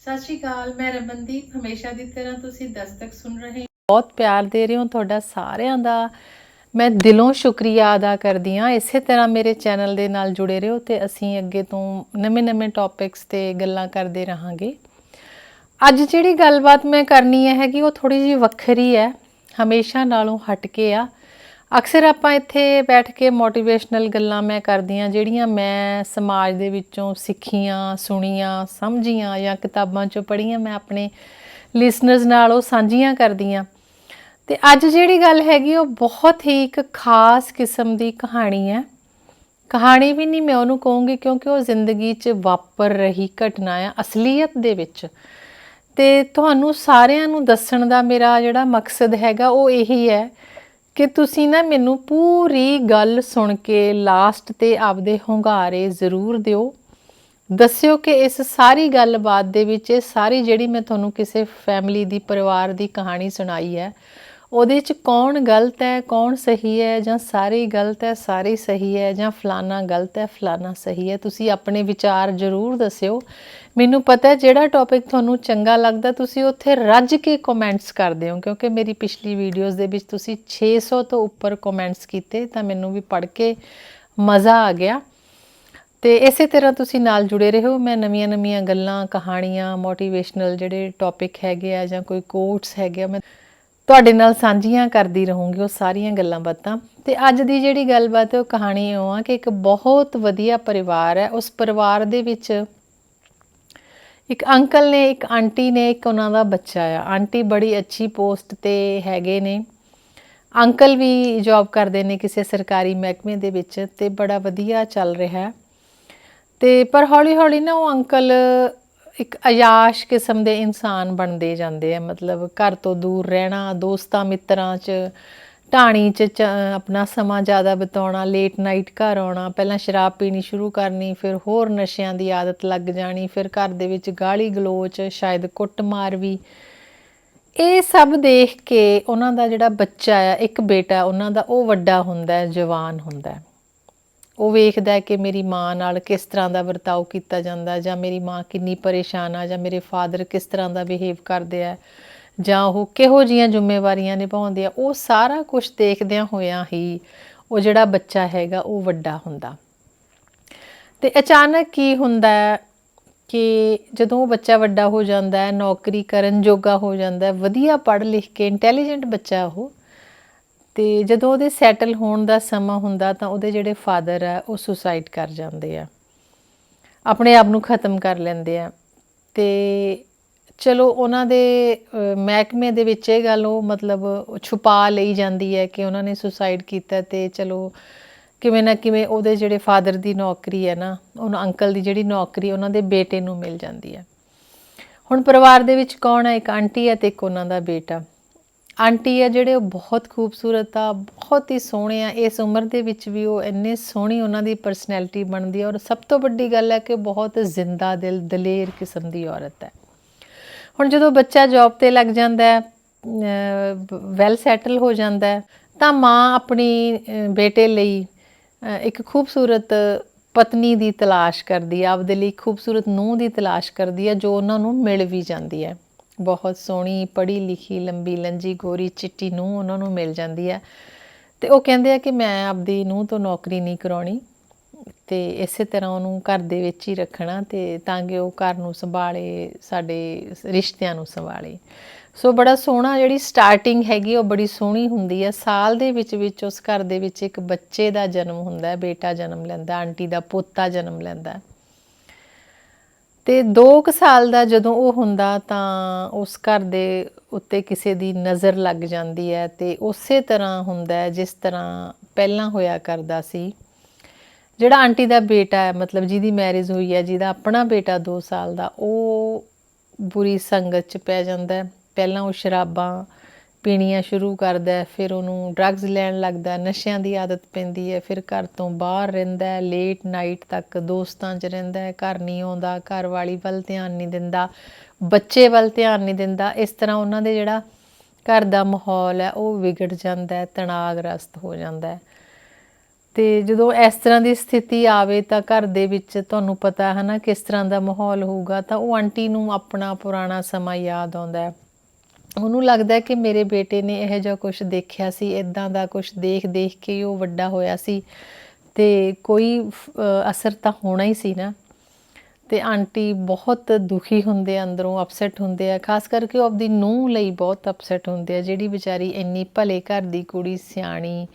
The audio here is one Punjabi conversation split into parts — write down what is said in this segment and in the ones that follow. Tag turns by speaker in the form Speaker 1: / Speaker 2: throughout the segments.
Speaker 1: ਸਤਿ ਸ਼੍ਰੀ ਅਕਾਲ, ਮੈਂ ਰਮਨਦੀਪ, ਹਮੇਸ਼ਾ ਦੀ ਤਰ੍ਹਾਂ ਤੁਸੀਂ ਦਸਤਕ ਸੁਣ ਰਹੇ
Speaker 2: ਬਹੁਤ ਪਿਆਰ ਦੇ ਰਹੇ ਹੋ ਤੁਹਾਡਾ ਸਾਰਿਆਂ ਦਾ। ਮੈਂ ਦਿਲੋਂ ਸ਼ੁਕਰੀਆ ਅਦਾ ਕਰਦੀ ਹਾਂ। ਇਸੇ ਤਰ੍ਹਾਂ ਮੇਰੇ ਚੈਨਲ ਦੇ ਨਾਲ ਜੁੜੇ ਰਹੋ ਤੇ ਅਸੀਂ ਅੱਗੇ ਤੋਂ ਨਵੇਂ-ਨਵੇਂ ਟੌਪਿਕਸ ਤੇ ਗੱਲਾਂ ਕਰਦੇ ਰਹਾਂਗੇ। ਅੱਜ ਜਿਹੜੀ ਗੱਲਬਾਤ ਮੈਂ ਕਰਨੀ ਹੈ ਕਿ ਉਹ ਥੋੜੀ ਜਿਹੀ ਵੱਖਰੀ ਹੈ। ਹਮੇਸ਼ਾ ਨਾਲੋਂ ਹਟ ਕੇ ਆ। ਅਕਸਰ ਆਪਾਂ ਇੱਥੇ ਬੈਠ ਕੇ ਮੋਟੀਵੇਸ਼ਨਲ ਗੱਲਾਂ ਮੈਂ ਕਰਦੀ ਹਾਂ, ਜਿਹੜੀਆਂ ਮੈਂ ਸਮਾਜ ਦੇ ਵਿੱਚੋਂ ਸਿੱਖੀਆਂ, ਸੁਣੀਆਂ, ਸਮਝੀਆਂ ਜਾਂ ਕਿਤਾਬਾਂ ਚੋਂ ਪੜ੍ਹੀਆਂ ਮੈਂ ਆਪਣੇ ਲਿਸਨਰਸ ਨਾਲ ਉਹ ਸਾਂਝੀਆਂ ਕਰਦੀ ਹਾਂ। ਤੇ ਅੱਜ ਜਿਹੜੀ ਗੱਲ ਹੈਗੀ, ਉਹ ਬਹੁਤ ਹੀ ਇੱਕ ਖਾਸ ਕਿਸਮ ਦੀ ਕਹਾਣੀ ਹੈ। ਕਹਾਣੀ ਵੀ ਨਹੀਂ ਮੈਂ ਉਹਨੂੰ ਕਹੂੰਗੀ ਕਿਉਂਕਿ ਉਹ ਜ਼ਿੰਦਗੀ 'ਚ ਵਾਪਰ ਰਹੀ ਘਟਨਾ ਆ ਅਸਲੀਅਤ ਦੇ ਵਿੱਚ। ਤੇ ਤੁਹਾਨੂੰ ਸਾਰਿਆਂ ਨੂੰ ਦੱਸਣ ਦਾ ਮੇਰਾ ਜਿਹੜਾ ਮਕਸਦ ਹੈਗਾ, ਉਹ ਇਹੀ ਹੈ ਕਿ ਤੁਸੀਂ ਨਾ ਮੈਨੂੰ ਪੂਰੀ ਗੱਲ ਸੁਣ ਕੇ ਲਾਸਟ ਤੇ ਆਪਦੇ ਹੁੰਗਾਰੇ ਜ਼ਰੂਰ ਦਿਓ। ਦੱਸਿਓ ਕਿ ਇਸ ਸਾਰੀ ਗੱਲਬਾਤ ਦੇ ਵਿੱਚ ਇਹ ਸਾਰੀ ਜਿਹੜੀ ਮੈਂ ਤੁਹਾਨੂੰ ਕਿਸੇ ਫੈਮਿਲੀ ਦੀ, ਪਰਿਵਾਰ ਦੀ ਕਹਾਣੀ ਸੁਣਾਈ ਹੈ, ਉਹਦੇ 'ਚ ਕੌਣ ਗਲਤ ਹੈ, ਕੌਣ ਸਹੀ ਹੈ, ਜਾਂ ਸਾਰੇ ਗਲਤ ਹੈ, ਸਾਰੇ ਸਹੀ ਹੈ, ਜਾਂ ਫਲਾਨਾ ਗਲਤ ਹੈ, ਫਲਾਨਾ ਸਹੀ ਹੈ, ਤੁਸੀਂ ਆਪਣੇ ਵਿਚਾਰ ਜ਼ਰੂਰ ਦੱਸਿਓ। ਮੈਨੂੰ ਪਤਾ ਹੈ ਜਿਹੜਾ ਟੌਪਿਕ ਤੁਹਾਨੂੰ ਚੰਗਾ ਲੱਗਦਾ, ਤੁਸੀਂ ਉੱਥੇ ਰੱਜ ਕੇ ਕਮੈਂਟਸ ਕਰਦੇ ਹੋ, ਕਿਉਂਕਿ ਮੇਰੀ ਪਿਛਲੀ ਵੀਡੀਓਜ਼ ਦੇ ਵਿੱਚ ਤੁਸੀਂ 600 ਤੋਂ ਉੱਪਰ ਕਮੈਂਟਸ ਕੀਤੇ, ਤਾਂ ਮੈਨੂੰ ਵੀ ਪੜ੍ਹ ਕੇ ਮਜ਼ਾ ਆ ਗਿਆ। ਤੇ ਇਸੇ ਤਰ੍ਹਾਂ ਤੁਸੀਂ ਨਾਲ ਜੁੜੇ ਰਹੋ, ਮੈਂ ਨਵੀਆਂ-ਨਵੀਆਂ ਗੱਲਾਂ, ਕਹਾਣੀਆਂ ਮੋਟੀਵੇਸ਼ਨਲ ਜਿਹੜੇ ਟੌਪਿਕ ਹੈਗੇ ਆ ਜਾਂ ਕੋਈ ਕੋਟਸ ਹੈਗੇ ਆ, ਮੈਂ ਤੁਹਾਡੇ ਨਾਲ ਸਾਂਝੀਆਂ ਕਰਦੀ ਰਹੂੰਗੀ ਉਹ ਸਾਰੀਆਂ ਗੱਲਾਂ ਬਾਤਾਂ। ਤੇ ਅੱਜ ਦੀ ਜਿਹੜੀ ਗੱਲਬਾਤ ਹੈ, ਉਹ ਕਹਾਣੀ ਉਹ ਆ ਕਿ ਇੱਕ ਬਹੁਤ ਵਧੀਆ ਪਰਿਵਾਰ ਹੈ। ਉਸ ਪਰਿਵਾਰ ਦੇ ਵਿੱਚ ਇੱਕ ਅੰਕਲ ਨੇ, ਇੱਕ ਆਂਟੀ ਨੇ, ਇੱਕ ਉਹਨਾਂ ਦਾ ਬੱਚਾ ਆ। ਆਂਟੀ ਬੜੀ ਅੱਛੀ ਪੋਸਟ ਤੇ ਹੈਗੇ ਨੇ। ਅੰਕਲ ਵੀ ਜੌਬ ਕਰਦੇ ਨੇ ਕਿਸੇ ਸਰਕਾਰੀ ਮਹਿਕਮੇ ਦੇ ਵਿੱਚ ਤੇ ਬੜਾ ਵਧੀਆ ਚੱਲ ਰਿਹਾ। ਤੇ ਪਰ ਹੌਲੀ ਹੌਲੀ ਨਾ ਉਹ ਅੰਕਲ ਇੱਕ ਅਯਾਸ਼ ਕਿਸਮ ਦੇ ਇਨਸਾਨ ਬਣਦੇ ਜਾਂਦੇ ਆ। ਮਤਲਬ ਘਰ ਤੋਂ ਦੂਰ ਰਹਿਣਾ, ਦੋਸਤਾਂ ਮਿੱਤਰਾਂ 'ਚ ਢਾਣੀ 'ਚ ਆਪਣਾ ਸਮਾਂ ਜ਼ਿਆਦਾ ਬਿਤਾਉਣਾ ਲੇਟ ਨਾਈਟ ਘਰ ਆਉਣਾ, ਪਹਿਲਾਂ ਸ਼ਰਾਬ ਪੀਣੀ ਸ਼ੁਰੂ ਕਰਨੀ, ਫਿਰ ਹੋਰ ਨਸ਼ਿਆਂ ਦੀ ਆਦਤ ਲੱਗ ਜਾਣੀ, ਫਿਰ ਘਰ ਦੇ ਵਿੱਚ ਗਾਲੀ ਗਲੋਚ, ਸ਼ਾਇਦ ਕੁੱਟਮਾਰ ਵੀ। ਇਹ ਸਭ ਦੇਖ ਕੇ ਉਹਨਾਂ ਦਾ ਜਿਹੜਾ ਬੱਚਾ ਆ, ਇੱਕ ਬੇਟਾ, ਉਹਨਾਂ ਦਾ ਉਹ ਵੱਡਾ ਹੁੰਦਾ ਹੈ, ਜਵਾਨ ਹੁੰਦਾ ਹੈ। ਉਹ ਵੇਖਦਾ ਹੈ ਕਿ ਮੇਰੀ ਮਾਂ ਨਾਲ ਕਿਸ ਤਰ੍ਹਾਂ ਦਾ ਵਰਤਾਓ ਕੀਤਾ ਜਾਂਦਾ, ਜਾਂ ਮੇਰੀ ਮਾਂ ਕਿੰਨੀ ਪਰੇਸ਼ਾਨ ਆ, ਜਾਂ ਮੇਰੇ ਫਾਦਰ ਕਿਸ ਤਰ੍ਹਾਂ ਦਾ ਬਿਹੇਵ ਕਰਦੇ ਆ। ਜਾਂ ਉਹ ਕਿਹੋ ਜੀਆਂ ਜ਼ਿੰਮੇਵਾਰੀਆਂ ਨਿਭਾਉਂਦੇ ਆ, ਉਹ ਸਾਰਾ ਕੁਝ ਦੇਖਦਿਆਂ ਹੋਇਆਂ ਹੀ ਉਹ ਜਿਹੜਾ ਬੱਚਾ ਹੈਗਾ ਉਹ ਵੱਡਾ ਹੁੰਦਾ। ਤੇ ਅਚਾਨਕ ਕੀ ਹੁੰਦਾ ਹੈ ਕਿ ਜਦੋਂ ਉਹ ਬੱਚਾ ਵੱਡਾ ਹੋ ਜਾਂਦਾ ਹੈ, ਨੌਕਰੀ ਕਰਨ ਜੋਗਾ ਹੋ ਜਾਂਦਾ ਹੈ, ਵਧੀਆ ਪੜ੍ਹ ਲਿਖ ਕੇ ਇੰਟੈਲੀਜੈਂਟ ਬੱਚਾ ਉਹ, ਤੇ ਜਦੋਂ ਉਹਦੇ ਸੈਟਲ ਹੋਣ ਦਾ ਸਮਾਂ ਹੁੰਦਾ ਤਾਂ ਉਹਦੇ ਜਿਹੜੇ ਫਾਦਰ ਆ ਉਹ ਸੁਸਾਈਡ ਕਰ ਜਾਂਦੇ ਆ। ਆਪਣੇ ਆਪ ਨੂੰ ਖਤਮ ਕਰ ਲੈਂਦੇ ਆ। ਤੇ ਚਲੋ ਉਹਨਾਂ ਦੇ ਮਹਿਕਮੇ ਦੇ ਵਿੱਚ ਇਹ ਗੱਲ ਉਹ ਮਤਲਬ ਛੁਪਾ ਲਈ ਜਾਂਦੀ ਹੈ ਕਿ ਉਹਨਾਂ ਨੇ ਸੁਸਾਈਡ ਕੀਤਾ ਤੇ ਚਲੋ ਕਿਵੇਂ ਨਾ ਕਿਵੇਂ ਉਹਦੇ ਜਿਹੜੇ ਫਾਦਰ ਦੀ ਨੌਕਰੀ ਹੈ ਨਾ, ਉਹਨਾਂ ਅੰਕਲ ਦੀ ਜਿਹੜੀ ਨੌਕਰੀ ਉਹਨਾਂ ਦੇ ਬੇਟੇ ਨੂੰ ਮਿਲ ਜਾਂਦੀ ਹੈ। ਹੁਣ ਪਰਿਵਾਰ ਦੇ ਵਿੱਚ ਕੌਣ ਹੈ? ਇੱਕ ਆਂਟੀ ਹੈ ਤੇ ਇੱਕ ਉਹਨਾਂ ਦਾ ਬੇਟਾ। ਆਂਟੀ ਹੈ ਜਿਹੜੇ ਉਹ ਬਹੁਤ ਖੂਬਸੂਰਤ ਆ, ਬਹੁਤ ਹੀ ਸੋਹਣੇ ਆ। ਇਸ ਉਮਰ ਦੇ ਵਿੱਚ ਵੀ ਉਹ ਇੰਨੇ ਸੋਹਣੀ ਉਹਨਾਂ ਦੀ ਪਰਸਨੈਲਿਟੀ ਬਣਦੀ ਹੈ ਔਰ ਸਭ ਤੋਂ ਵੱਡੀ ਗੱਲ ਹੈ ਕਿ ਬਹੁਤ ਜ਼ਿੰਦਾ ਦਿਲ, ਦਲੇਰ ਕਿਸਮ ਦੀ ਔਰਤ ਹੈ। ਹੁਣ ਜਦੋਂ ਬੱਚਾ ਜੌਬ ਤੇ ਲੱਗ ਜਾਂਦਾ ਹੈ ਵੈਲ ਸੈਟਲ ਹੋ ਜਾਂਦਾ ਹੈ, ਤਾਂ ਮਾਂ ਆਪਣੀ ਬੇਟੇ ਲਈ ਇੱਕ ਖੂਬਸੂਰਤ ਪਤਨੀ ਦੀ ਤਲਾਸ਼ ਕਰਦੀ ਹੈ, ਆਪਦੇ ਲਈ ਖੂਬਸੂਰਤ ਨੂੰਹ ਦੀ ਤਲਾਸ਼ ਕਰਦੀ ਹੈ, ਜੋ ਉਹਨਾਂ ਨੂੰ ਮਿਲ ਵੀ ਜਾਂਦੀ ਹੈ। ਬਹੁਤ ਸੋਹਣੀ, ਪੜ੍ਹੀ ਲਿਖੀ, ਲੰਬੀ ਲੰਜੀ, ਗੋਰੀ, ਚਿੱਟੀ ਨੂੰਹ ਉਹਨਾਂ ਨੂੰ ਮਿਲ ਜਾਂਦੀ ਹੈ। ਤੇ ਉਹ ਕਹਿੰਦੇ ਆ ਕਿ ਮੈਂ ਆਪਦੀ ਨੂੰਹ ਤੋਂ ਨੌਕਰੀ ਨਹੀਂ ਕਰਾਉਣੀ। ਤੇ ਇਸੇ ਤਰ੍ਹਾਂ ਉਹਨੂੰ ਘਰ ਦੇ ਵਿੱਚ ਹੀ ਰੱਖਣਾ ਤੇ ਤਾਂ ਕਿ ਉਹ ਘਰ ਨੂੰ ਸੰਭਾਲੇ, ਸਾਡੇ ਰਿਸ਼ਤਿਆਂ ਨੂੰ ਸੰਭਾਲੇ। ਸੋ ਬੜਾ ਸੋਹਣਾ ਜਿਹੜੀ ਸਟਾਰਟਿੰਗ ਹੈਗੀ, ਉਹ ਬੜੀ ਸੋਹਣੀ ਹੁੰਦੀ ਹੈ ਸਾਲ ਦੇ ਵਿੱਚ ਵਿੱਚ ਉਸ ਘਰ ਦੇ ਵਿੱਚ ਇੱਕ ਬੱਚੇ ਦਾ ਜਨਮ ਹੁੰਦਾ ਹੈ, ਬੇਟਾ ਜਨਮ ਲੈਂਦਾ, ਆਂਟੀ ਦਾ ਪੋਤਾ ਜਨਮ ਲੈਂਦਾ ਤੇ 2 ਕੁ ਸਾਲ ਦਾ ਜਦੋਂ ਉਹ ਹੁੰਦਾ ਤਾਂ ਉਸ ਘਰ ਦੇ ਉੱਤੇ ਕਿਸੇ ਦੀ ਨਜ਼ਰ ਲੱਗ ਜਾਂਦੀ ਹੈ ਤੇ ਉਸੇ ਤਰ੍ਹਾਂ ਹੁੰਦਾ ਜਿਸ ਤਰ੍ਹਾਂ ਪਹਿਲਾਂ ਹੋਇਆ ਕਰਦਾ ਸੀ। ਜਿਹੜਾ ਆਂਟੀ ਦਾ ਬੇਟਾ ਹੈ, ਮਤਲਬ ਜਿਹਦੀ ਮੈਰਿਜ ਹੋਈ ਹੈ, ਜਿਹਦਾ ਆਪਣਾ ਬੇਟਾ 2 ਸਾਲ ਦਾ, ਉਹ ਬੁਰੀ ਸੰਗਤ ਚ ਪੈ ਜਾਂਦਾ ਹੈ। ਪਹਿਲਾਂ ਉਹ ਸ਼ਰਾਬਾਂ ਪੀਣੀਆਂ ਸ਼ੁਰੂ ਕਰਦਾ ਹੈ, ਫਿਰ ਉਹਨੂੰ ਡਰੱਗਸ ਲੈਣ ਲੱਗਦਾ ਨਸ਼ਿਆਂ ਦੀ ਆਦਤ ਪੈਂਦੀ ਹੈ, ਫਿਰ ਘਰ ਤੋਂ ਬਾਹਰ ਰਹਿੰਦਾ ਹੈ ਲੇਟ ਨਾਈਟ ਤੱਕ ਦੋਸਤਾਂ 'ਚ ਰਹਿੰਦਾ ਹੈ, ਘਰ ਨਹੀਂ ਆਉਂਦਾ, ਘਰ ਵਾਲੀ ਵੱਲ ਧਿਆਨ ਨਹੀਂ ਦਿੰਦਾ, ਬੱਚੇ ਵੱਲ ਧਿਆਨ ਨਹੀਂ ਦਿੰਦਾ। ਇਸ ਤਰ੍ਹਾਂ ਉਹਨਾਂ ਦੇ ਜਿਹੜਾ ਘਰ ਦਾ ਮਾਹੌਲ ਹੈ, ਉਹ ਵਿਗੜ ਜਾਂਦਾ ਹੈ ਤਣਾਅਗ੍ਰਸਤ ਹੋ ਜਾਂਦਾ ਹੈ। ਤੇ ਜਦੋਂ ਇਸ ਤਰ੍ਹਾਂ ਦੀ ਸਥਿਤੀ ਆਵੇ ਤਾਂ ਘਰ ਦੇ ਵਿੱਚ ਤੁਹਾਨੂੰ ਪਤਾ ਹੈ ਨਾ ਕਿਸ ਤਰ੍ਹਾਂ ਦਾ ਮਾਹੌਲ ਹੋਊਗਾ, ਤਾਂ ਉਹ ਆਂਟੀ ਨੂੰ ਆਪਣਾ ਪੁਰਾਣਾ ਸਮਾਂ ਯਾਦ ਆਉਂਦਾ ਹੈ। ਉਹਨੂੰ ਲੱਗਦਾ ਕਿ ਮੇਰੇ ਬੇਟੇ ਨੇ ਇਹੋ ਜਿਹਾ ਕੁਝ ਦੇਖਿਆ ਸੀ ਇਦਾਂ ਦਾ ਕੁਝ ਦੇਖ ਦੇਖ ਕੇ ਉਹ ਵੱਡਾ ਹੋਇਆ ਸੀ। ਤੇ ਕੋਈ ਅਸਰ ਤਾਂ ਹੋਣਾ ਹੀ ਸੀ ਨਾ। ਤੇ ਆਂਟੀ ਬਹੁਤ ਦੁਖੀ ਹੁੰਦੇ ਅੰਦਰੋਂ ਅਪਸੈਟ ਹੁੰਦੇ ਆ, ਖਾਸ ਕਰਕੇ ਉਹ ਆਪਦੀ ਨੂੰਹ ਲਈ ਬਹੁਤ ਅਪਸੈਟ ਹੁੰਦੇ ਆ, ਜਿਹੜੀ ਵਿਚਾਰੀ ਇੰਨੀ ਭਲੇ ਘਰ ਦੀ ਕੁੜੀ ਸਿਆਣੀ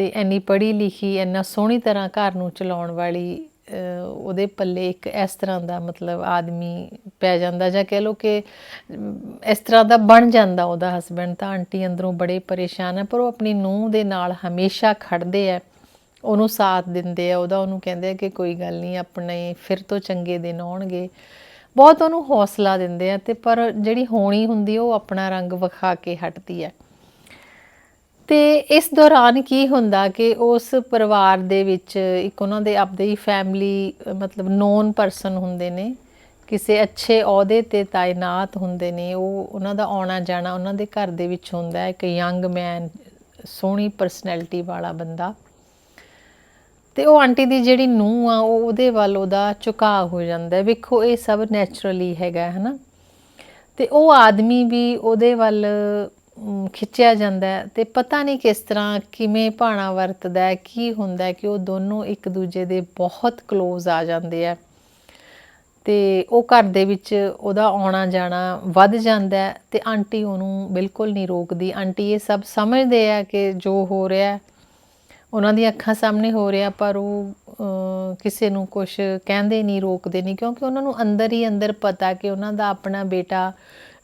Speaker 2: ਤੇ ਇੰਨੀ ਪੜ੍ਹੀ ਲਿਖੀ, ਇੰਨਾ ਸੋਹਣੀ ਤਰ੍ਹਾਂ ਘਰ ਨੂੰ ਚਲਾਉਣ ਵਾਲੀ ਉਹਦੇ ਪੱਲੇ ਇੱਕ ਇਸ ਤਰ੍ਹਾਂ ਦਾ ਮਤਲਬ ਆਦਮੀ ਪੈ ਜਾਂਦਾ ਜਾਂ ਕਹਿ ਲਓ ਕਿ ਇਸ ਤਰ੍ਹਾਂ ਦਾ ਬਣ ਜਾਂਦਾ ਉਹਦਾ ਹਸਬੰਡ ਤਾਂ ਆਂਟੀ ਅੰਦਰੋਂ ਬੜੇ ਪਰੇਸ਼ਾਨ ਹੈ ਪਰ ਉਹ ਆਪਣੀ ਨੂੰਹ ਦੇ ਨਾਲ ਹਮੇਸ਼ਾ ਖੜਦੇ ਆ, ਉਹਨੂੰ ਸਾਥ ਦਿੰਦੇ ਆ, ਉਹਦਾ ਉਹਨੂੰ ਕਹਿੰਦੇ ਆ ਕਿ ਕੋਈ ਗੱਲ ਨਹੀਂ, ਆਪਣੇ ਫਿਰ ਤੋਂ ਚੰਗੇ ਦਿਨ ਆਉਣਗੇ। ਬਹੁਤ ਉਹਨੂੰ ਹੌਸਲਾ ਦਿੰਦੇ ਆ ਤੇ ਪਰ ਜਿਹੜੀ ਹੋਣੀ ਹੁੰਦੀ ਉਹ ਆਪਣਾ ਰੰਗ ਵਿਖਾ ਕੇ ਹਟਦੀ ਹੈ ਤੇ ਇਸ ਦੌਰਾਨ ਕੀ ਹੁੰਦਾ ਕਿ ਉਸ ਪਰਿਵਾਰ ਦੇ ਵਿੱਚ ਇੱਕ ਉਹਨਾਂ ਦੇ ਆਪਦੇ ਹੀ ਫੈਮਿਲੀ ਮਤਲਬ ਨੋਨ ਪਰਸਨ ਹੁੰਦੇ ਨੇ, ਕਿਸੇ ਅੱਛੇ ਅਹੁਦੇ ਤੇ ਤਾਇਨਾਤ ਹੁੰਦੇ ਨੇ, ਉਹ ਉਹਨਾਂ ਦਾ ਆਉਣਾ ਜਾਣਾ ਉਹਨਾਂ ਦੇ ਘਰ ਦੇ ਵਿੱਚ ਹੁੰਦਾ ਹੈ, ਇੱਕ ਯੰਗ ਮੈਨ ਸੋਹਣੀ ਪਰਸਨੈਲਿਟੀ ਵਾਲਾ ਬੰਦਾ। ਤੇ ਉਹ ਆਂਟੀ ਦੀ ਜਿਹੜੀ ਨੂੰਹ ਆ, ਉਹ ਉਹਦੇ ਵੱਲ ਉਹਦਾ ਝੁਕਾਅ ਹੋ ਜਾਂਦਾ ਵੇਖੋ, ਇਹ ਸਭ ਨੇਚਰਲੀ ਹੈਗਾ ਹੈ ਨਾ ਤੇ ਉਹ ਆਦਮੀ ਵੀ ਉਹਦੇ ਵੱਲ ਖਿੱਚਿਆ ਜਾਂਦਾ ਹੈ ਤੇ ਪਤਾ ਨਹੀਂ ਕਿਸ ਤਰ੍ਹਾਂ ਕਿਵੇਂ ਭਾਣਾ ਵਰਤਦਾ ਹੈ, ਕੀ ਹੁੰਦਾ ਹੈ ਕਿ ਉਹ ਦੋਨੋਂ ਇੱਕ ਦੂਜੇ ਦੇ ਬਹੁਤ ক্লোਜ਼ ਆ ਜਾਂਦੇ ਆ। ਤੇ ਉਹ ਘਰ ਦੇ ਵਿੱਚ ਉਹਦਾ ਆਉਣਾ ਜਾਣਾ ਵੱਧ ਜਾਂਦਾ ਹੈ ਤੇ ਆਂਟੀ ਉਹਨੂੰ ਬਿਲਕੁਲ ਨਹੀਂ ਰੋਕਦੀ। ਆਂਟੀ ਇਹ ਸਭ ਸਮਝਦੇ ਆ ਕਿ ਜੋ ਹੋ ਰਿਹਾ ਉਹਨਾਂ ਦੀਆਂ ਅੱਖਾਂ ਸਾਹਮਣੇ ਹੋ ਰਿਹਾ, ਪਰ ਉਹ ਕਿਸੇ ਨੂੰ ਕੁਝ ਕਹਿੰਦੇ ਨਹੀਂ, ਰੋਕਦੇ ਨਹੀਂ, ਕਿਉਂਕਿ ਉਹਨਾਂ ਨੂੰ ਅੰਦਰ ਹੀ ਅੰਦਰ ਪਤਾ ਕਿ ਉਹਨਾਂ ਦਾ ਆਪਣਾ ਬੇਟਾ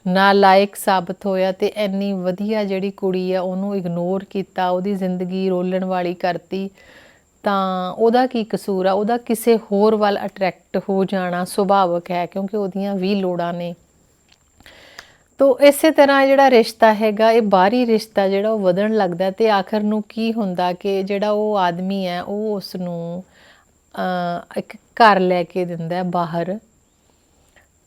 Speaker 2: ਨਾਲਾਇਕ ਸਾਬਤ ਹੋਇਆ ਤੇ ਇੰਨੀ ਵਧੀਆ ਜਿਹੜੀ ਕੁੜੀ ਆ, ਉਹਨੂੰ ਇਗਨੋਰ ਕੀਤਾ, ਉਹਦੀ ਜ਼ਿੰਦਗੀ ਰੋਲਣ ਵਾਲੀ ਕਰਤੀ, ਤਾਂ ਉਹਦਾ ਕੀ ਕਸੂਰ ਆ? ਉਹਦਾ ਕਿਸੇ ਹੋਰ ਵੱਲ ਅਟਰੈਕਟ ਹੋ ਜਾਣਾ ਸੁਭਾਵਕ ਹੈ, ਕਿਉਂਕਿ ਉਹਦੀਆਂ ਵੀ ਲੋੜਾਂ ਨੇ। ਤੋ ਇਸੇ ਤਰ੍ਹਾਂ ਜਿਹੜਾ ਰਿਸ਼ਤਾ ਹੈਗਾ, ਇਹ ਬਾਹਰੀ ਰਿਸ਼ਤਾ ਜਿਹੜਾ ਉਹ ਵਧਣ ਲੱਗਦਾ ਤੇ ਆਖਰ ਨੂੰ ਕੀ ਹੁੰਦਾ ਕਿ ਜਿਹੜਾ ਉਹ ਆਦਮੀ ਹੈ, ਉਹ ਉਸ ਨੂੰ ਇੱਕ ਘਰ ਲੈ ਕੇ ਦਿੰਦਾ ਬਾਹਰ।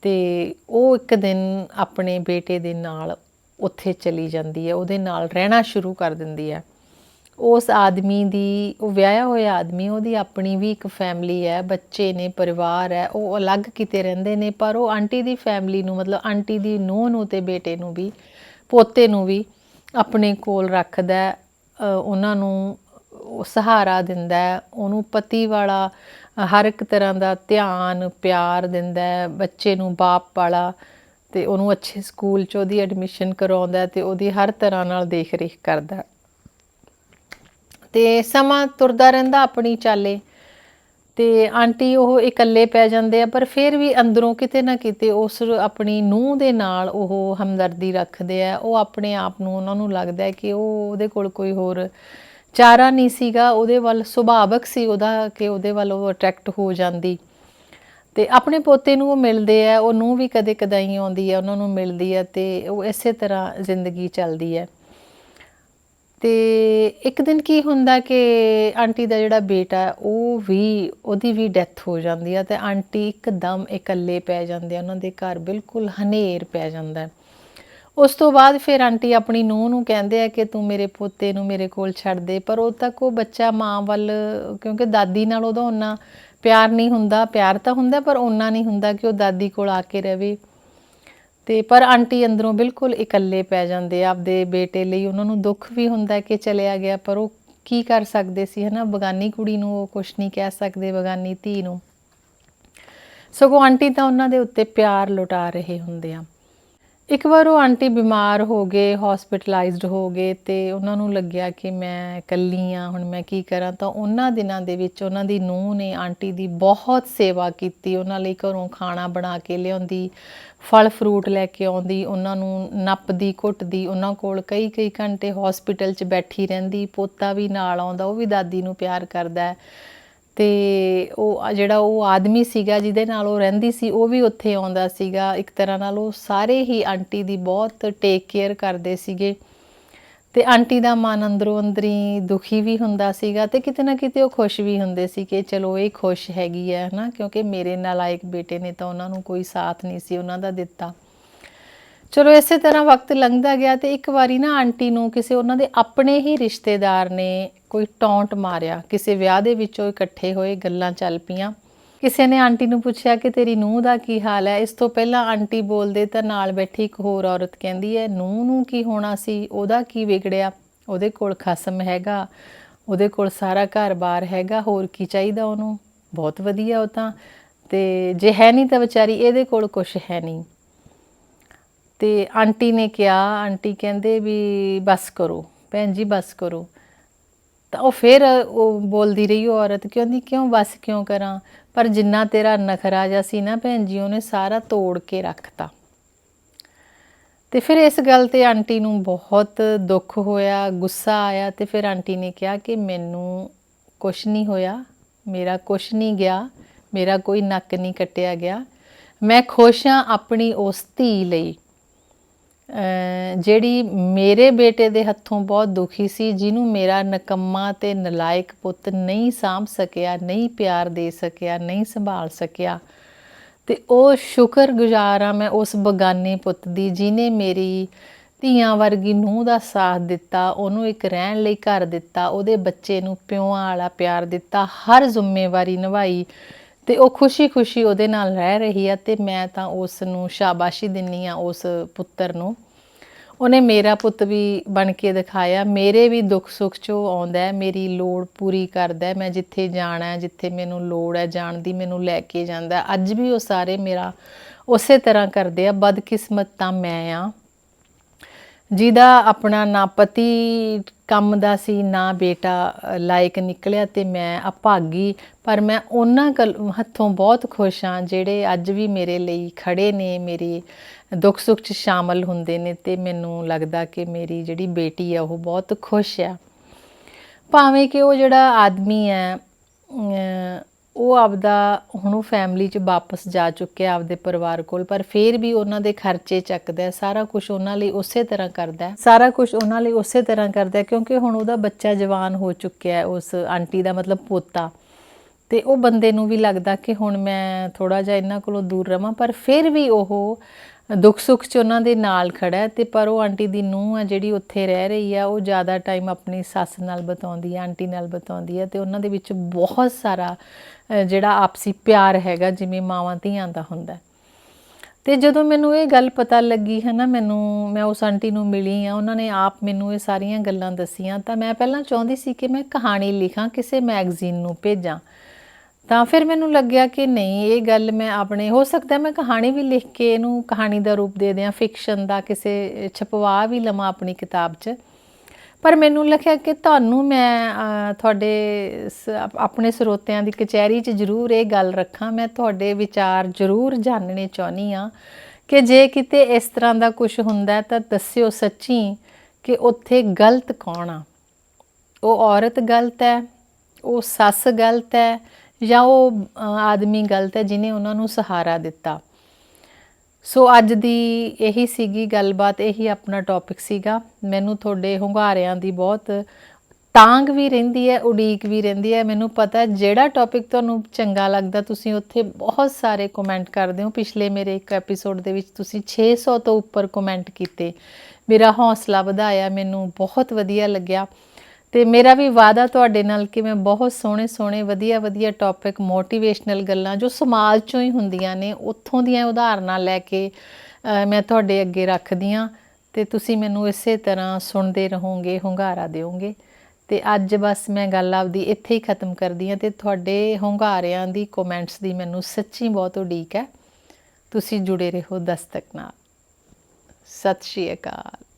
Speaker 2: ਤੇ ਉਹ ਇੱਕ ਦਿਨ ਆਪਣੇ ਬੇਟੇ ਦੇ ਨਾਲ ਉੱਥੇ ਚਲੀ ਜਾਂਦੀ ਹੈ, ਉਹਦੇ ਨਾਲ ਰਹਿਣਾ ਸ਼ੁਰੂ ਕਰ ਦਿੰਦੀ ਹੈ। ਉਸ ਆਦਮੀ ਦੀ, ਉਹ ਵਿਆਹਿਆ ਹੋਇਆ ਆਦਮੀ, ਉਹਦੀ ਆਪਣੀ ਵੀ ਇੱਕ ਫੈਮਿਲੀ ਹੈ, ਬੱਚੇ ਨੇ, ਪਰਿਵਾਰ ਹੈ, ਉਹ ਅਲੱਗ ਕਿਤੇ ਰਹਿੰਦੇ ਨੇ, ਪਰ ਉਹ ਆਂਟੀ ਦੀ ਫੈਮਿਲੀ ਨੂੰ, ਮਤਲਬ ਆਂਟੀ ਦੀ ਨੂੰਹ ਨੂੰ ਤੇ ਬੇਟੇ ਨੂੰ ਵੀ, ਪੋਤੇ ਨੂੰ ਵੀ ਆਪਣੇ ਕੋਲ ਰੱਖਦਾ ਉਹਨਾਂ ਨੂੰ ਸਹਾਰਾ ਦਿੰਦਾ ਹੈ, ਉਹਨੂੰ ਪਤੀ ਵਾਲਾ ਹਰ ਇੱਕ ਤਰ੍ਹਾਂ ਦਾ ਧਿਆਨ ਪਿਆਰ ਦਿੰਦਾ ਹੈ ਬੱਚੇ ਨੂੰ ਬਾਪ ਵਾਲਾ ਤੇ ਉਹਨੂੰ ਅੱਛੇ ਸਕੂਲ 'ਚ ਉਹਦੀ ਐਡਮਿਸ਼ਨ ਕਰਾਉਂਦਾ ਤੇ ਉਹਦੀ ਹਰ ਤਰ੍ਹਾਂ ਨਾਲ ਦੇਖ ਰੇਖ ਕਰਦਾ ਤੇ ਸਮਾਂ ਤੁਰਦਾ ਰਹਿੰਦਾ ਆਪਣੀ ਚਾਲੇ ਤੇ ਆਂਟੀ ਉਹ ਇਕੱਲੇ ਪੈ ਜਾਂਦੇ ਆ ਪਰ ਫਿਰ ਵੀ ਅੰਦਰੋਂ ਕਿਤੇ ਨਾ ਕਿਤੇ ਉਸ ਆਪਣੀ ਨੂੰਹ ਦੇ ਨਾਲ ਉਹ ਹਮਦਰਦੀ ਰੱਖਦੇ ਆ ਉਹ ਆਪਣੇ ਆਪ ਨੂੰ ਉਹਨਾਂ ਨੂੰ ਲੱਗਦਾ ਕਿ ਉਹ ਉਹਦੇ ਕੋਲ ਕੋਈ ਹੋਰ ਚਾਰਾ ਨਹੀਂ ਸੀਗਾ, ਉਹਦੇ ਵੱਲ ਸੁਭਾਵਕ ਸੀ ਉਹਦਾ ਕਿ ਉਹਦੇ ਵੱਲ ਉਹ ਅਟਰੈਕਟ ਹੋ ਜਾਂਦੀ ਤੇ ਆਪਣੇ ਪੋਤੇ ਨੂੰ ਉਹ ਮਿਲਦੇ ਆ, ਉਹ ਨੂੰ ਵੀ ਕਦੇ ਕਦਾਈ ਆਉਂਦੀ ਆ, ਉਹਨਾਂ ਨੂੰ ਮਿਲਦੀ ਆ ਤੇ ਉਹ ਇਸੇ ਤਰ੍ਹਾਂ ਜ਼ਿੰਦਗੀ ਚੱਲਦੀ ਹੈ ਤੇ ਇੱਕ ਦਿਨ ਕੀ ਹੁੰਦਾ ਕਿ ਆਂਟੀ ਦਾ ਜਿਹੜਾ ਬੇਟਾ, ਉਹ ਵੀ, ਉਹਦੀ ਵੀ ਡੈਥ ਹੋ ਜਾਂਦੀ ਆ ਤੇ ਆਂਟੀ ਇੱਕਦਮ ਇਕੱਲੇ ਪੈ ਜਾਂਦੇ ਆ, ਉਹਨਾਂ ਦੇ ਘਰ ਬਿਲਕੁਲ ਹਨੇਰ ਪੈ ਜਾਂਦਾ ਹੈ। ਉਸ ਤੋਂ ਬਾਅਦ ਫਿਰ ਆਂਟੀ ਆਪਣੀ ਨੂੰਹ ਨੂੰ ਕਹਿੰਦੇ ਆ ਕਿ ਤੂੰ ਮੇਰੇ ਪੋਤੇ ਨੂੰ ਮੇਰੇ ਕੋਲ ਛੱਡ ਦੇ, ਪਰ ਉਹ ਤੱਕ ਉਹ ਬੱਚਾ ਮਾਂ ਵੱਲ, ਕਿਉਂਕਿ ਦਾਦੀ ਨਾਲ ਉਹਦਾ ਉਹਨਾਂ ਪਿਆਰ ਨਹੀਂ ਹੁੰਦਾ, ਪਿਆਰ ਤਾਂ ਹੁੰਦਾ, ਪਰ ਉਹਨਾਂ ਨਹੀਂ ਹੁੰਦਾ ਕਿ ਉਹ ਦਾਦੀ ਕੋਲ ਆ ਕੇ ਰਵੇ। ਤੇ ਪਰ ਆਂਟੀ ਅੰਦਰੋਂ ਬਿਲਕੁਲ ਇਕੱਲੇ ਪੈ ਜਾਂਦੇ ਆਪਦੇ ਬੇਟੇ ਲਈ ਉਹਨਾਂ ਨੂੰ ਦੁੱਖ ਵੀ ਹੁੰਦਾ ਕਿ ਚਲਿਆ ਗਿਆ, ਪਰ ਉਹ ਕੀ ਕਰ ਸਕਦੇ ਸੀ, ਹਨਾ? ਬਗਾਨੀ ਕੁੜੀ ਨੂੰ ਉਹ ਕੁਝ ਨਹੀਂ ਕਹਿ ਸਕਦੇ, ਬਗਾਨੀ ਧੀ ਨੂੰ। ਸਗੋਂ ਆਂਟੀ ਤਾਂ ਉਹਨਾਂ ਦੇ ਉੱਤੇ ਪਿਆਰ ਲੁਟਾ ਰਹੇ ਹੁੰਦੇ ਆ। ਇੱਕ ਵਾਰ ਉਹ ਆਂਟੀ ਬਿਮਾਰ ਹੋ ਗਏ ਹਸਪੀਟਲਾਈਜ਼ਡ ਹੋ ਗਏ ਤੇ ਉਹਨਾਂ ਨੂੰ ਲੱਗਿਆ ਕਿ ਮੈਂ ਇਕੱਲੀ ਆ, ਹੁਣ ਮੈਂ ਕੀ ਕਰਾਂ? ਤਾਂ ਉਹਨਾਂ ਦਿਨਾਂ ਦੇ ਵਿੱਚ ਉਹਨਾਂ ਦੀ ਨੂੰਹ ਨੇ ਆਂਟੀ ਦੀ ਬਹੁਤ ਸੇਵਾ ਕੀਤੀ। ਉਹਨਾਂ ਲਈ ਘਰੋਂ ਖਾਣਾ ਬਣਾ ਕੇ ਲਿਆਉਂਦੀ, ਫਲ ਫਰੂਟ ਲੈ ਕੇ ਆਉਂਦੀ, ਉਹਨਾਂ ਨੂੰ ਨੱਪਦੀ ਘੁੱਟਦੀ ਉਹਨਾਂ ਕੋਲ ਕਈ ਕਈ ਘੰਟੇ ਹਸਪੀਟਲ 'ਚ ਬੈਠੀ ਰਹਿੰਦੀ, ਪੋਤਾ ਵੀ ਨਾਲ ਆਉਂਦਾ, ਉਹ ਵੀ ਦਾਦੀ ਨੂੰ ਪਿਆਰ ਕਰਦਾ। ਹੈ ਤੇ ਉਹ ਜਿਹੜਾ ਉਹ ਆਦਮੀ ਸੀਗਾ ਜਿਹਦੇ ਨਾਲ ਉਹ ਰਹਿੰਦੀ ਸੀ, ਉਹ ਵੀ ਉੱਥੇ ਆਉਂਦਾ ਸੀਗਾ। ਇੱਕ ਤਰ੍ਹਾਂ ਨਾਲ ਉਹ ਸਾਰੇ ਹੀ ਆਂਟੀ ਦੀ ਬਹੁਤ ਟੇਕ ਕੇਅਰ ਕਰਦੇ ਸੀਗੇ। ਤੇ ਆਂਟੀ ਦਾ ਮਨ ਅੰਦਰੋਂ ਅੰਦਰੀ ਦੁਖੀ ਵੀ ਹੁੰਦਾ ਸੀਗਾ ਤੇ ਕਿਤੇ ਨਾ ਕਿਤੇ ਉਹ ਖੁਸ਼ ਵੀ ਹੁੰਦੇ ਸੀ ਕਿ ਚਲੋ ਇਹ ਖੁਸ਼ ਹੈਗੀ ਹੈ ਹਨਾ, ਕਿਉਂਕਿ ਮੇਰੇ ਨਾਲ ਨਾਲਾਇਕ ਬੇਟੇ ਨੇ ਤਾਂ ਉਹਨਾਂ ਨੂੰ ਕੋਈ ਸਾਥ ਨਹੀਂ ਸੀ ਉਹਨਾਂ ਦਾ ਦਿੱਤਾ। ਚਲੋ ਇਸੇ ਤਰ੍ਹਾਂ ਵਕਤ ਲੰਘਦਾ ਗਿਆ ਤੇ ਇੱਕ ਵਾਰੀ ਨਾ ਆਂਟੀ ਨੂੰ ਕਿਸੇ ਉਹਨਾਂ ਦੇ ਆਪਣੇ ਹੀ ਰਿਸ਼ਤੇਦਾਰ ਨੇ ਕੋਈ ਟੌਂਟ ਮਾਰਿਆ। ਕਿਸੇ ਵਿਆਹ ਦੇ ਵਿੱਚੋਂ ਇਕੱਠੇ ਹੋਏ ਗੱਲਾਂ ਚੱਲ ਪਈਆਂ। ਕਿਸੇ ਨੇ ਆਂਟੀ ਨੂੰ ਪੁੱਛਿਆ ਕਿ ਤੇਰੀ ਨੂੰਹ ਦਾ ਕੀ ਹਾਲ ਹੈ? ਇਸ ਤੋਂ ਪਹਿਲਾਂ ਆਂਟੀ ਬੋਲਦੇ ਤਾਂ ਨਾਲ ਬੈਠੀ ਇੱਕ ਹੋਰ ਔਰਤ ਕਹਿੰਦੀ ਹੈ, ਨੂੰਹ ਨੂੰ ਕੀ ਹੋਣਾ ਸੀ? ਉਹਦਾ ਕੀ ਵਿਗੜਿਆ? ਉਹਦੇ ਕੋਲ ਖਸਮ ਹੈਗਾ? ਉਹਦੇ ਕੋਲ ਸਾਰਾ ਘਰ-ਬਾਰ ਹੈਗਾ? ਹੋਰ ਕੀ ਚਾਹੀਦਾ ਉਹਨੂੰ? ਬਹੁਤ ਵਧੀਆ ਉਹ ਤਾਂ। ਤੇ ਜੇ ਹੈ ਨਹੀਂ ਤਾਂ ਵਿਚਾਰੀ ਇਹਦੇ ਕੋਲ ਕੁਝ ਹੈ ਨਹੀਂ। ਤੇ ਆਂਟੀ ਨੇ ਕਿਹਾ, ਆਂਟੀ ਕਹਿੰਦੇ ਵੀ ਬਸ ਕਰੋ, ਭੈਣ ਜੀ ਬਸ ਕਰੋ। ਤਾਂ ਉਹ ਫਿਰ ਉਹ ਬੋਲਦੀ ਰਹੀ ਉਹ ਔਰਤ ਕਹਿੰਦੀ ਕਿਉਂ ਬਸ ਕਿਉਂ ਕਰਾਂ? ਪਰ ਜਿੰਨਾ ਤੇਰਾ ਨਖਰਾ ਜਿਹਾ ਸੀ ਨਾ ਭੈਣ ਜੀ, ਉਹਨੇ ਸਾਰਾ ਤੋੜ ਕੇ ਰੱਖਤਾ। ਤੇ ਫਿਰ ਇਸ ਗੱਲ ਤੇ ਆਂਟੀ ਨੂੰ ਬਹੁਤ ਦੁੱਖ ਹੋਇਆ, ਗੁੱਸਾ ਆਇਆ ਤੇ ਫਿਰ ਆਂਟੀ ਨੇ ਕਿਹਾ ਕਿ ਮੈਨੂੰ ਕੁਛ ਨਹੀਂ ਹੋਇਆ, ਮੇਰਾ ਕੁਛ ਨਹੀਂ ਗਿਆ, ਮੇਰਾ ਕੋਈ ਨੱਕ ਨਹੀਂ ਕੱਟਿਆ ਗਿਆ। ਮੈਂ ਖੁਸ਼ ਹਾਂ ਆਪਣੀ ਉਸ ਧੀ ਲਈ। ਜਿਹੜੀ ਮੇਰੇ ਬੇਟੇ ਦੇ ਹੱਥੋਂ ਬਹੁਤ ਦੁਖੀ ਸੀ, ਜਿਹਨੂੰ ਮੇਰਾ ਨਕੰਮਾ ਤੇ ਨਲਾਇਕ ਪੁੱਤ ਨਹੀਂ ਸਾਂਭ ਸਕਿਆ, ਨਹੀਂ ਪਿਆਰ ਦੇ ਸਕਿਆ, ਨਹੀਂ ਸੰਭਾਲ ਸਕਿਆ, ਤੇ ਉਹ ਸ਼ੁਕਰਗੁਜ਼ਾਰ ਆ ਮੈਂ ਉਸ ਬਗਾਨੇ ਪੁੱਤ ਦੀ ਜਿਨੇ ਮੇਰੀ ਧੀਆਂ ਵਰਗੀ ਨੂੰਹ ਦਾ ਸਾਥ ਦਿੱਤਾ, ਉਹਨੂੰ ਇੱਕ ਰਹਿਣ ਲਈ ਘਰ ਦਿੱਤਾ, ਉਹਦੇ ਬੱਚੇ ਨੂੰ ਪਿਓਾਂ ਵਾਲਾ ਪਿਆਰ ਦਿੱਤਾ, ਹਰ ਜ਼ਿੰਮੇਵਾਰੀ ਨਿਭਾਈ। ਤੇ ਉਹ ਖੁਸ਼ੀ-ਖੁਸ਼ੀ ਉਹਦੇ ਨਾਲ ਰਹਿ ਰਹੀ ਆ ਤੇ ਮੈਂ ਤਾਂ ਉਸ ਨੂੰ ਸ਼ਾਬਾਸ਼ੀ ਦਿੰਨੀ ਆ ਉਸ ਪੁੱਤਰ ਨੂੰ। ਉਹਨੇ ਮੇਰਾ ਪੁੱਤ ਵੀ ਬਣ ਕੇ ਦਿਖਾਇਆ। ਮੇਰੇ ਵੀ ਦੁੱਖ ਸੁੱਖ ਚੋਂ ਆਉਂਦਾ ਹੈ, ਮੇਰੀ ਲੋੜ ਪੂਰੀ ਕਰਦਾ ਹੈ। ਮੈਂ ਜਿੱਥੇ ਜਾਣਾ ਜਿੱਥੇ ਮੈਨੂੰ ਲੋੜ ਹੈ, ਜਾਣ ਦੀ ਮੈਨੂੰ ਲੈ ਕੇ ਜਾਂਦਾ ਅੱਜ ਵੀ ਉਹ ਸਾਰੇ ਮੇਰਾ ਉਸੇ ਤਰ੍ਹਾਂ ਕਰਦੇ ਆ। ਬਦਕਿਸਮਤ ਤਾਂ ਮੈਂ ਆ। ਜਿਹਦਾ ਆਪਣਾ ਨਾ ਪਤੀ ਕੰਮ ਦਾ ਸੀ, ਨਾ ਬੇਟਾ ਲਾਇਕ ਨਿਕਲਿਆ ਤੇ ਮੈਂ ਅਭਾਗੀ। ਪਰ ਮੈਂ ਉਹਨਾਂ ਕਲ- ਹੱਥੋਂ ਬਹੁਤ ਖੁਸ਼ ਹਾਂ ਜਿਹੜੇ ਅੱਜ ਵੀ ਮੇਰੇ ਲਈ ਖੜੇ ਨੇ, ਮੇਰੇ ਦੁੱਖ ਸੁੱਖ 'ਚ ਸ਼ਾਮਲ ਹੁੰਦੇ ਨੇ ਤੇ ਮੈਨੂੰ ਲੱਗਦਾ ਕਿ ਮੇਰੀ ਜਿਹੜੀ ਬੇਟੀ ਆ ਉਹ ਬਹੁਤ ਖੁਸ਼ ਆ। ਭਾਵੇਂ ਕਿ ਉਹ ਜਿਹੜਾ ਆਦਮੀ ਹੈ ਉਹ ਆਪਦਾ ਹੁਣ ਉਹ ਫੈਮਿਲੀ 'ਚ ਵਾਪਸ ਜਾ ਚੁੱਕਿਆ ਆਪਦੇ ਪਰਿਵਾਰ ਕੋਲ, ਪਰ ਫਿਰ ਵੀ ਉਹਨਾਂ ਦੇ ਖਰਚੇ ਚੱਕਦਾ ਸਾਰਾ ਕੁਝ ਉਹਨਾਂ ਲਈ ਉਸੇ ਤਰ੍ਹਾਂ ਕਰਦਾ ਸਾਰਾ ਕੁਝ ਉਹਨਾਂ ਲਈ ਉਸੇ ਤਰ੍ਹਾਂ ਕਰਦਾ ਕਿਉਂਕਿ ਹੁਣ ਉਹਦਾ ਬੱਚਾ ਜਵਾਨ ਹੋ ਚੁੱਕਿਆ ਉਸ ਆਂਟੀ ਦਾ ਮਤਲਬ ਪੋਤਾ। ਤੇ ਉਹ ਬੰਦੇ ਨੂੰ ਵੀ ਲੱਗਦਾ ਕਿ ਹੁਣ ਮੈਂ ਥੋੜਾ ਜਿਹਾ ਇਹਨਾਂ ਕੋਲੋਂ ਦੂਰ ਰਵਾਂ, ਪਰ ਫਿਰ ਵੀ ਉਹ ਦੁੱਖ ਸੁੱਖ ਚ ਉਹਨਾਂ ਦੇ ਨਾਲ ਖੜਾ ਹੈ ਤੇ ਪਰ ਉਹ ਆਂਟੀ ਦੀ ਨੂੰਹ ਆ ਜਿਹੜੀ ਉੱਥੇ ਰਹਿ ਰਹੀ ਆ, ਉਹ ਜ਼ਿਆਦਾ ਟਾਈਮ ਆਪਣੀ ਸੱਸ ਨਾਲ ਬਤਾਉਂਦੀ ਆ, ਆਂਟੀ ਨਾਲ ਬਤਾਉਂਦੀ ਆ ਤੇ ਉਹਨਾਂ ਦੇ ਵਿੱਚ ਬਹੁਤ ਸਾਰਾ ਜਿਹੜਾ ਆਪਸੀ ਪਿਆਰ ਹੈਗਾ ਜਿਵੇਂ ਮਾਵਾਂ ਧੀਆਂ ਦਾ ਹੁੰਦਾ ਹੈ। ਤੇ ਜਦੋਂ ਮੈਨੂੰ ਇਹ ਗੱਲ ਪਤਾ ਲੱਗੀ ਹੈ ਨਾ ਮੈਨੂੰ, ਮੈਂ ਉਸ ਆਂਟੀ ਨੂੰ ਮਿਲੀ ਆ, ਉਹਨਾਂ ਨੇ ਆਪ ਮੈਨੂੰ ਇਹ ਸਾਰੀਆਂ ਗੱਲਾਂ ਦਸੀਆਂ, ਤਾਂ ਮੈਂ ਪਹਿਲਾਂ ਚਾਹੁੰਦੀ ਸੀ ਕਿ ਮੈਂ ਕਹਾਣੀ ਲਿਖਾਂ, ਕਿਸੇ ਮੈਗਜ਼ੀਨ ਨੂੰ ਭੇਜਾਂ ਤਾਂ ਫਿਰ ਮੈਨੂੰ ਲੱਗਿਆ ਕਿ ਨਹੀਂ, ਇਹ ਗੱਲ ਮੈਂ ਆਪਣੇ, ਹੋ ਸਕਦਾ ਮੈਂ ਕਹਾਣੀ ਵੀ ਲਿਖ ਕੇ ਇਹਨੂੰ ਕਹਾਣੀ ਦਾ ਰੂਪ ਦੇ ਦਿਆਂ ਫਿਕਸ਼ਨ ਦਾ ਕਿਸੇ ਛਪਵਾ ਵੀ ਲਵਾਂ ਆਪਣੀ ਕਿਤਾਬ 'ਚ। ਪਰ ਮੈਨੂੰ ਲੱਗਿਆ ਕਿ ਤੁਹਾਨੂੰ ਮੈਂ ਤੁਹਾਡੇ ਸ- ਆਪਣੇ ਸਰੋਤਿਆਂ ਦੀ ਕਚਹਿਰੀ 'ਚ ਜ਼ਰੂਰ ਇਹ ਗੱਲ ਰੱਖਾਂ। ਮੈਂ ਤੁਹਾਡੇ ਵਿਚਾਰ ਜ਼ਰੂਰ ਜਾਣਨੇ ਚਾਹੁੰਦੀ ਆ ਕਿ ਜੇ ਕਿਤੇ ਇਸ ਤਰ੍ਹਾਂ ਦਾ ਕੁਝ ਹੁੰਦਾ ਤਾਂ ਦੱਸਿਓ ਸੱਚੀ ਕਿ ਉੱਥੇ ਗਲਤ ਕੌਣ ਆ। ਉਹ ਔਰਤ ਗਲਤ ਹੈ, ਉਹ ਸੱਸ ਗਲਤ ਹੈ ਜਾਂ ਉਹ ਆਦਮੀ ਗਲਤ ਹੈ ਜਿਨੇ ਉਹਨਾਂ ਨੂੰ ਸਹਾਰਾ ਦਿੱਤਾ। ਸੋ ਅੱਜ ਦੀ ਇਹੀ ਸੀਗੀ ਗੱਲਬਾਤ, ਇਹੀ ਆਪਣਾ ਟੌਪਿਕ ਸੀਗਾ। ਮੈਨੂੰ ਤੁਹਾਡੇ ਹੁੰਗਾਰਿਆਂ ਦੀ ਬਹੁਤ ਤਾਂਗ ਵੀ ਰਹਿੰਦੀ ਹੈ, ਉਡੀਕ ਵੀ ਰਹਿੰਦੀ ਹੈ। ਮੈਨੂੰ ਪਤਾ ਜਿਹੜਾ ਟੌਪਿਕ ਤੁਹਾਨੂੰ ਚੰਗਾ ਲੱਗਦਾ, ਤੁਸੀਂ ਉੱਥੇ ਬਹੁਤ ਸਾਰੇ ਕਮੈਂਟ ਕਰਦੇ ਹੋ। ਪਿਛਲੇ ਮੇਰੇ ਇੱਕ ਐਪੀਸੋਡ ਦੇ ਵਿੱਚ ਤੁਸੀਂ 600 ਤੋਂ ਉੱਪਰ ਕਮੈਂਟ ਕੀਤੇ। ਮੇਰਾ ਹੌਸਲਾ ਵਧਾਇਆ, ਮੈਨੂੰ ਬਹੁਤ ਵਧੀਆ ਲੱਗਿਆ। ਤੇ ਮੇਰਾ ਵੀ ਵਾਅਦਾ ਤੁਹਾਡੇ ਨਾਲ ਕਿ ਮੈਂ ਬਹੁਤ ਸੋਹਣੇ ਸੋਹਣੇ, ਵਧੀਆ ਵਧੀਆ ਟੌਪਿਕ ਮੋਟੀਵੇਸ਼ਨਲ ਗੱਲਾਂ ਜੋ ਸਮਾਜ ਚੋਂ ਹੀ ਹੁੰਦੀਆਂ ਨੇ, ਉੱਥੋਂ ਦੀਆਂ ਉਦਾਹਰਨਾਂ ਲੈ ਕੇ ਮੈਂ ਤੁਹਾਡੇ ਅੱਗੇ ਰੱਖਦੀ ਹਾਂ ਤੇ ਤੁਸੀਂ ਮੈਨੂੰ ਇਸੇ ਤਰ੍ਹਾਂ ਸੁਣਦੇ ਰਹੋਗੇ, ਹੁੰਗਾਰਾ ਦਿਓਗੇ। ਤੇ ਅੱਜ ਬਸ ਮੈਂ ਗੱਲ ਆਪਦੀ ਇੱਥੇ ਹੀ ਖਤਮ ਕਰਦੀ ਹਾਂ ਤੇ ਤੁਹਾਡੇ ਹੁੰਗਾਰਿਆਂ ਦੀ ਕਮੈਂਟਸ ਦੀ ਮੈਨੂੰ ਸੱਚੀ ਬਹੁਤ ਉਡੀਕ ਹੈ। ਤੁਸੀਂ ਜੁੜੇ ਰਹੋ ਦਸਤਕ ਨਾਲ। ਸਤਿ ਸ਼੍ਰੀ ਅਕਾਲ।